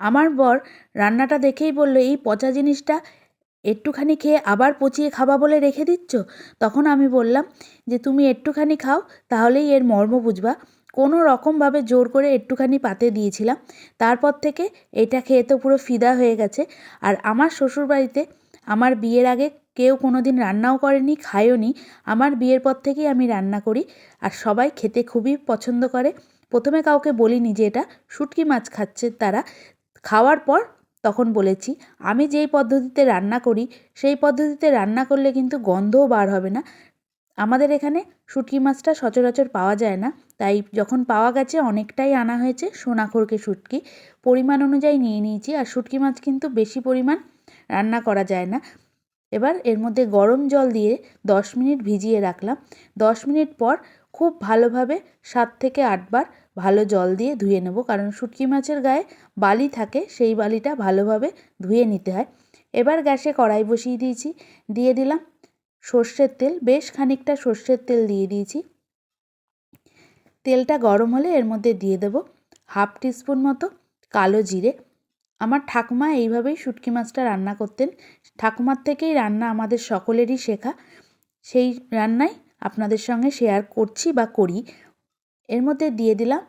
আমার বর রান্নাটা দেখেই বলল, এই পচা জিনিসটা একটুখানি খেয়ে আবার পচিয়ে খাবা বলে রেখে দিচ্ছ? তখন আমি বললাম, যে তুমি একটুখানি খাও, তাহলেই এর মর্ম বুঝবা। কোনো রকমভাবে জোর করে একটুখানি পাতে দিয়েছিলাম। তারপর থেকে এটা খেয়ে তো পুরো ফিদা হয়ে গেছে। আর আমার শ্বশুরবাড়িতে আমার বিয়ের আগে কেউ কোনো দিন রান্নাও করেনি, খায়ও নি। আমার বিয়ের পর থেকেই আমি রান্না করি আর সবাই খেতে খুবই পছন্দ করে। প্রথমে কাউকে বলিনি যে এটা, শুটকি মাছ খাচ্ছে তারা। খাওয়ার পর তখন বলেছি, আমি যেই পদ্ধতিতে রান্না করি, সেই পদ্ধতিতে রান্না করলে কিন্তু গন্ধও বার হবে না। আমাদের এখানে শুটকি মাছটা সচরাচর পাওয়া যায় না। তাই যখন পাওয়া গেছে, অনেকটাই আনা হয়েছে সোনাখোরকে শুটকি। পরিমাণ অনুযায়ী নিয়ে নিয়েছি। আর শুটকি মাছ কিন্তু বেশি পরিমাণ রান্না করা যায় না। এবার এর মধ্যে গরম জল দিয়ে দশ মিনিট ভিজিয়ে রাখলাম। দশ মিনিট পর খুব ভালোভাবে সাত থেকে আটবার ভালো জল দিয়ে ধুয়ে নেব। কারণ শুটকি মাছের গায়ে বালি থাকে, সেই বালিটা ভালোভাবে ধুয়ে নিতে হয়। এবার গ্যাসে কড়াই বসিয়ে দিয়েছি। দিয়ে দিলাম সর্ষের তেল, বেশ খানিকটা সর্ষের তেল দিয়ে দিয়েছি। তেলটা গরম হলে এর মধ্যে দিয়ে দেব হাফ টিস্পুন মতো কালো জিরে। আমার ঠাকুমা এইভাবেই শুটকি মাছটা রান্না করতেন। ঠাকুমার থেকেই রান্না আমাদের সকলেরই শেখা। সেই রান্নাই আপনাদের সঙ্গে শেয়ার করছি বা করি। এর মধ্যে দিয়ে দিলাম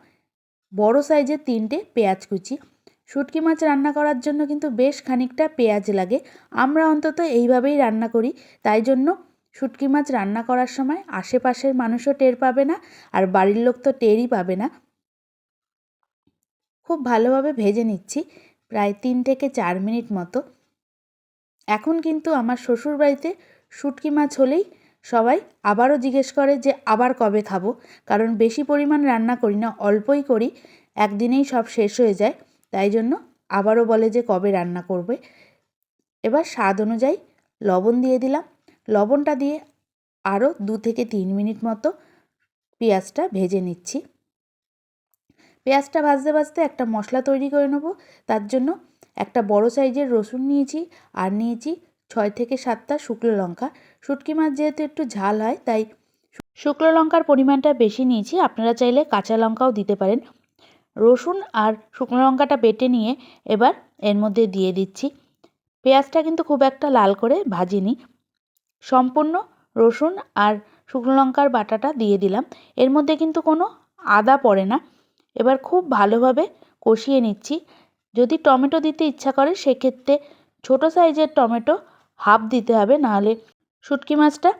বড় সাইজের তিনটে পেঁয়াজ কুচি। শুটকি মাছ রান্না করার জন্য কিন্তু বেশ খানিকটা পেঁয়াজ লাগে। আমরা অন্তত এইভাবেই রান্না করি। তাই জন্য শুটকি মাছ রান্না করার সময় আশেপাশের মানুষও টের পাবে না আর বাড়ির লোক তো টেরই পাবে না। খুব ভালোভাবে ভেজে নিচ্ছি প্রায় তিন থেকে চার মিনিট মতো। এখন কিন্তু আমার শ্বশুরবাড়িতে শুটকি মাছ হলেই সবাই আবারও জিজ্ঞেস করে যে আবার কবে খাব? কারণ বেশি পরিমাণ রান্না করি না, অল্পই করি, একদিনেই সব শেষ হয়ে যায়। তাই জন্য আবারও বলে যে কবে রান্না করবে। এবার স্বাদ অনুযায়ী লবণ দিয়ে দিলাম। লবণটা দিয়ে আরও দু থেকে তিন মিনিট মতো পেঁয়াজটা ভেজে নিচ্ছি। পেঁয়াজটা ভাজতে ভাজতে একটা মশলা তৈরি করে নেব। তার জন্য একটা বড় সাইজের রসুন নিয়েছি, আর নিয়েছি ছয় থেকে সাতটা শুকনো লঙ্কা। শুটকি মাছ যেহেতু একটু ঝাল হয়, তাই শুকনো লঙ্কার পরিমাণটা বেশি নিয়েছি। আপনারা চাইলে কাঁচা লঙ্কাও দিতে পারেন। রসুন আর শুকনো লঙ্কাটা বেটে নিয়ে এবার এর মধ্যে দিয়ে দিচ্ছি। পেঁয়াজটা কিন্তু খুব একটা লাল করে ভাজিনি। সম্পূর্ণ রসুন আর শুকনো লঙ্কার বাটাটা দিয়ে দিলাম। এর মধ্যে কিন্তু কোনো আদা পড়ে না। এবার খুব ভালোভাবে কষিয়ে নিচ্ছি। যদি টমেটো দিতে ইচ্ছা করে, সেক্ষেত্রে ছোটো সাইজের টমেটো হাফ দিতে হবে, নাহলে শুটকি মাছটা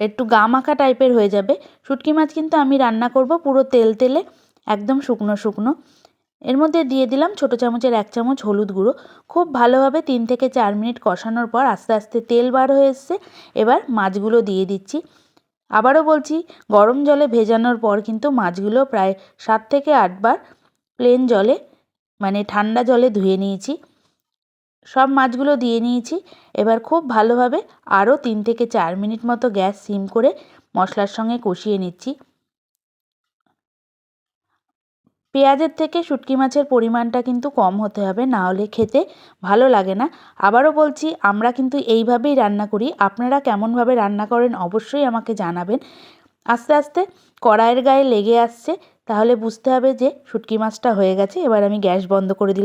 একটু গা মাখা টাইপের হয়ে যাবে। শুটকি মাছ কিন্তু আমি রান্না করব পুরো তেল তেলে, একদম শুকনো শুকনো। এর মধ্যে দিয়ে দিলাম ছোটো চামচের এক চামচ হলুদ গুঁড়ো। খুব ভালোভাবে তিন থেকে চার মিনিট কষানোর পর আস্তে আস্তে তেল বার হয়ে এসছে। এবার মাছগুলো দিয়ে দিচ্ছি। আবারও বলছি, গরম জলে ভেজানোর পর কিন্তু মাছগুলো প্রায় সাত থেকে আটবার প্লেন জলে মানে ঠান্ডা জলে ধুয়ে নিয়েছি। সব মাছগুলো দিয়ে নিয়েছি। এবার খুব ভালোভাবে আরও তিন থেকে চার মিনিট মতো গ্যাস সিম করে মশলার সঙ্গে কষিয়ে নিচ্ছি। পেঁয়াজের থেকে শুটকি মাছের পরিমাণটা কিন্তু কম হতে হবে, না হলে খেতে ভালো লাগে না। আবারও বলছি, আমরা কিন্তু এইভাবেই রান্না করি। আপনারা কেমনভাবে রান্না করেন অবশ্যই আমাকে জানাবেন। আস্তে আস্তে কড়াইয়ের গায়ে লেগে আসছে, তাহলে বুঝতে হবে যে শুটকি মাছটা হয়ে গেছে। এবার আমি গ্যাস বন্ধ করে দিলাম।